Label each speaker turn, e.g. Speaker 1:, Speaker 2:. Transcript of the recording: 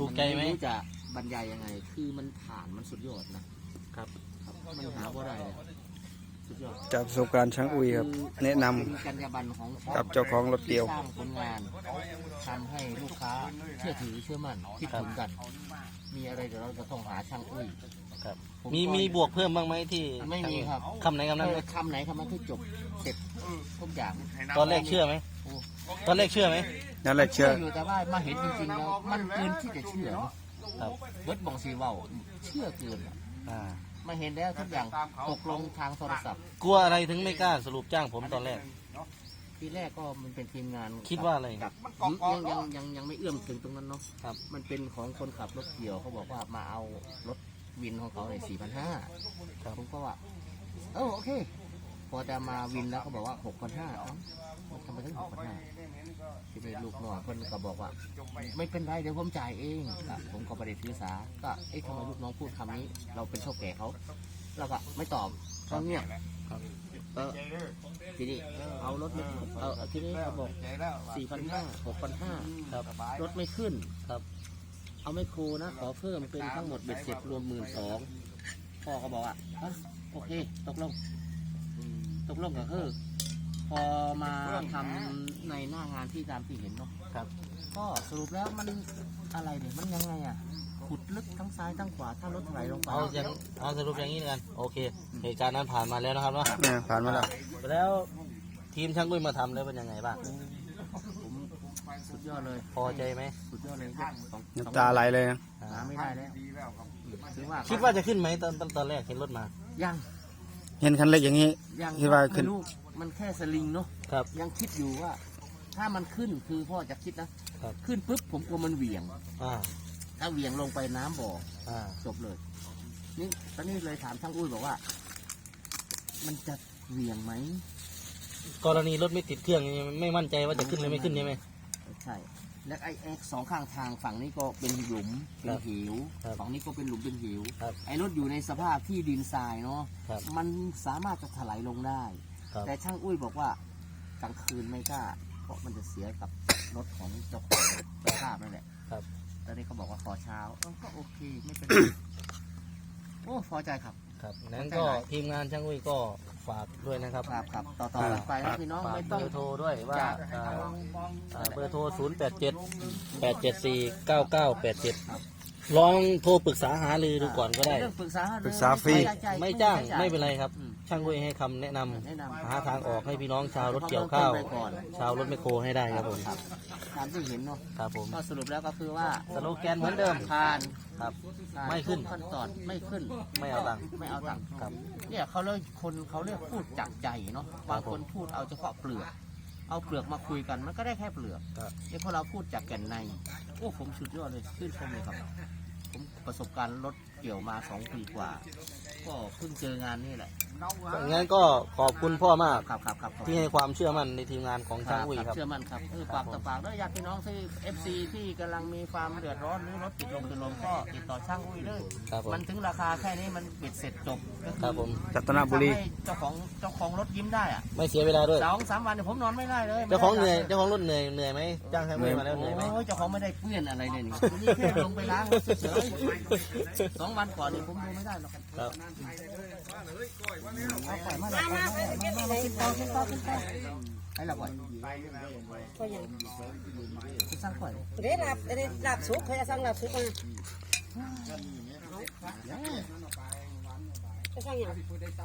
Speaker 1: ถูกใจไหม
Speaker 2: รู้จะบรรยายยังไง คือมันผ่านมันสุดยอดนะครับ ครับมันหาว่าได้เลยสุดยอด
Speaker 3: จากประสบการณ์ช่างอุ้ยครับ แนะนำ
Speaker 2: เป็นจรรยาบรรณของ
Speaker 3: กับเจ้าของรถเกี่ยว
Speaker 2: ที่สร้างผลงานทำให้ลูกค้าเชื่อถือเชื่อมั่นคิดถึงกัน มีอะไรเดี๋ยวเราจะต้องหาช่างอุ้ย
Speaker 1: ครับ
Speaker 2: ผ
Speaker 1: มี
Speaker 2: ก็
Speaker 1: มีบวกเพิ่มบ้างไหมที่
Speaker 2: ไม่มีครับ
Speaker 1: คำไหนคำนั้นไหม
Speaker 2: คำไหนคำนั้นคือจบเสร็จทุกอย่าง
Speaker 1: ตอนแรกเชื่อไหม
Speaker 2: โอ้
Speaker 1: ตอนแรกเชื่อไหม
Speaker 3: นั่นแหละเชื่อ
Speaker 2: อยู่แต่ว่ามาเห็นจริงๆแล้วมันเกินที่จะเชื่อเนอะ
Speaker 1: ครับ
Speaker 2: เบิร์ดบองซีเว่าเชื่อเกินอะ
Speaker 1: อ่า
Speaker 2: มาเห็นแล้วทุกอย่างตกลงทางโทรศัพท์
Speaker 1: กลัวอะไรถึงไม่กล้าสรุปจ้างผมตอนแรก
Speaker 2: ทีแรกก็มันเป็นทีมงาน
Speaker 1: คิดว่าอะไร
Speaker 2: กับยังยังยังยังไม่เอื้อมถึงตรงนั้นเนาะ
Speaker 1: ครับ
Speaker 2: มันเป็นของคนขับรถเกี่ยวเขาบอกว่ามาเอารถวินของเขาในสี่พันห้า
Speaker 1: ครับ
Speaker 2: ผมก็ว่าเออโอเค พอจะมาวินแล้วเขาบอกว่าหกพันห้าทำไมถึงหกพันห้าที่เป็นลูกน้องคนก็บอกว่า ไม่เป็นไรเดี๋ยวผมจ่ายเองผมก็ประเด็นถือสาก็เอ๊ะทำไมลูกน้องพูดคำนี้ เราเป็นเท่าแก่เขาเราก็ไม่ตอบก็เงียบเออทีนี้เอารถไม่เออทีนี้เขาบอกสี่พันห้าหกพันห้า
Speaker 1: ครับ
Speaker 2: รถไม่ขึ้น
Speaker 1: ครับ
Speaker 2: เอาไม่ครูนะ ขอเพิ่มเป็นทั้งหมดเบ็ดเสร็จรวมหมื่นสองพ่อก็บอกว่าอะโอเค ตกลง ตกลงกับเออพอมาทำในหน้างานที่ตามที่เห็นเนาะ
Speaker 1: ครับ
Speaker 2: ก็สรุปแล้วมันอะไรเนี่ยมันยังไงอะขุดลึกทั้งซ้ายทั้งขวาถ้ารถไหลลงไป
Speaker 1: เอาอย่างเอาสรุปอย่างนี้แล้วกัน โอเค เหตุการณ์นั้นผ่านมาแล้วนะครับเนาะ
Speaker 3: เนี่ยผ่านมาแล้ว
Speaker 1: แล้วทีมช่างกุ้ยมาทำแล้วเป็นยังไงบ้าง
Speaker 2: ผมสุดยอดเลย
Speaker 1: พอใจไหม
Speaker 2: สุดยอดเลยสอง
Speaker 3: น้ำตาไหลเลยนะ
Speaker 1: อ่า
Speaker 2: หาไม่ได้แล้วถือว่า
Speaker 1: คิดว่าจะขึ้นไหมตอนตอนตอนแรกเห็นรถมา
Speaker 2: ยัง
Speaker 3: เห็นคันเล็กอย่างนี้
Speaker 2: ยัง
Speaker 3: คิดว่าขึ้น
Speaker 2: ไม่รู้มันแค่สลิงเนาะ
Speaker 1: ครับ
Speaker 2: ยังคิดอยู่ว่า ถ้ามันขึ้นคือพ่อจะคิดนะครับ ขึ้นปุ๊บผมกลัวมันเหวี่ยง
Speaker 1: อ่า
Speaker 2: ถ้าเหวี่ยงลงไปน้ำบ่อ
Speaker 1: อ่า
Speaker 2: จบเลย นี่ตอนนี้เลยถามช่างอุ้ยบอกว่า มันจะเหวี่ยงไหม
Speaker 1: กรณีรถไม่ติดเครื่องนี่ไม่มั่นใจว่าจะขึ้นหรือไม่ขึ้นใช่ไหม
Speaker 2: ใช่ และไอ้ไอ้สองข้างทางฝั่งนี้ก็เป็นหลุมเป็นเหว
Speaker 1: ครับ
Speaker 2: ฝั่งนี้ก็เป็นหลุมเป็นเหว
Speaker 1: ครับ
Speaker 2: ไอ้รถอยู่ในสภาพที่ดินทรายเนาะ
Speaker 1: ครับ
Speaker 2: มันสามารถจะถลายลงได้
Speaker 1: ครับ
Speaker 2: แต่ช่างอุ้ยบอกว่ากลางคืนไม่กล้า เพราะมันจะเสียกับรถของเจ้าของสภาพนั่นแหละ
Speaker 1: ครับ
Speaker 2: ตอนนี้เขาบอกว่าขอเช้าเออก็โอเคไม่เป็นไร โอ้พอใจครับ
Speaker 1: ครับนั้นก็ทีมงานช่างอุ้ยก็ฝากด้วยนะครับ
Speaker 2: ครับครับต่อต่อกันไปนะพี่น้อง
Speaker 1: ฝาก
Speaker 2: ไม่
Speaker 1: เบ
Speaker 2: ต้อง
Speaker 1: อร์โทรด้วยว่า
Speaker 2: จาก
Speaker 1: อ่าอ่าเบ อร์โทร 0 8 7 8 7 4 9 9 8 7 ลองโทรปรึกษาหารือดูก่อนก็ได้
Speaker 2: เรื่องปรึกษาห
Speaker 3: ปรึกษาฟรี
Speaker 1: ไม่จ้างไม่เป็น
Speaker 2: ไร
Speaker 1: ไรครับ ช่างอุ้ยให้คำแนะนำ
Speaker 2: แนะนำ
Speaker 1: หาทางออกให้พี่น้องชาวรถเกี่ยวข้าว
Speaker 2: ไปก่อน
Speaker 1: ชาวรถไมคโครให้ได้ครับผม
Speaker 2: ครับตามที่เห็นเนาะ
Speaker 1: ครับผม
Speaker 2: ก็สรุปแล้วก็คือว่า
Speaker 1: สโลแกนเหมือนเดิม
Speaker 2: ผ่าน
Speaker 1: ครับ
Speaker 2: ผ่า
Speaker 1: ไม่ขึ้น
Speaker 2: ทุกขั้นตอนไม่ขึ้น
Speaker 1: ไม่เอาตังค์
Speaker 2: ไม่เอาตังค์
Speaker 1: ครับ
Speaker 2: เนี่ยเขาเรียกคนเขาเรียกพูดจากใจเนาะบางคนพูดเอาเฉพาะเปลือก เอาเปลือกมาคุยกันมันก็ได้แค่เปลือก
Speaker 1: ครับ
Speaker 2: เนี่ยพอเราพูดจากแก่นใน โอ้ผมสุดยอดเลยขึ้นชมเลยครับ ผมประสบการณ์รถเกี่ยวมาสองปีกว่า ก็เพิ่งเจองานนี่แหละ
Speaker 1: งั้นก็ขอบคุณพ่อมาก
Speaker 2: ครับครับครับ
Speaker 1: ที่ให้ความเชื่อมั่นในทีมงานของ
Speaker 2: ค
Speaker 1: ช่า
Speaker 2: รั
Speaker 1: ง
Speaker 2: บ
Speaker 1: อุ้ยครับ
Speaker 2: เชื่อมั่นครับเออ
Speaker 1: ครั
Speaker 2: ปา
Speaker 1: บ
Speaker 2: กต่อปากแล้วญาติพี่น้องที่ FC ที่กำลังมีความเดือดร้อนหรือรถติดลมติดลมก็ติดต่อช่างอุ้ยเลย
Speaker 1: ครับผม
Speaker 2: มันถึงราคาแค่นี้มันเบ็ดเสร็จจบก็อ
Speaker 1: ครับผม
Speaker 3: จัตนบุรี
Speaker 2: ทำให้เจ้าของเจ้าของรถยิ้มได้อะ
Speaker 1: ไม่เสียเวลาด้วย
Speaker 2: สองสามวันเนี่ยผมนอนไม่ได้เลย
Speaker 1: เจ้าของเหนื่อย
Speaker 2: ไม่ได้
Speaker 1: เจ้าของรถเหนื่อยเหนื่อยไหมจ้างช่างอุ้ยมาแล้วเหนื่อยไหม
Speaker 2: โอ้ยเจ้าของไม่ได้เพื่อนอะไรเลยนี่นี่แค่ลงไปล้างรถเฉยๆสองวันก่อนนี่ผมดูไม่ได้หรอก
Speaker 1: ครับ
Speaker 2: ไอาปล่อยมาเลยปล่อยมาเลยมามาขึ้นต่อขึ้นต่อขึ้นต่อให้เราปล่อย
Speaker 4: ก็ยัง
Speaker 2: สร้างปล่อย
Speaker 4: เดี๋ยวหลับเดี๋ยวหลับสุกเขาจะสั่งหลับสุกมาจะสร้างอย่าง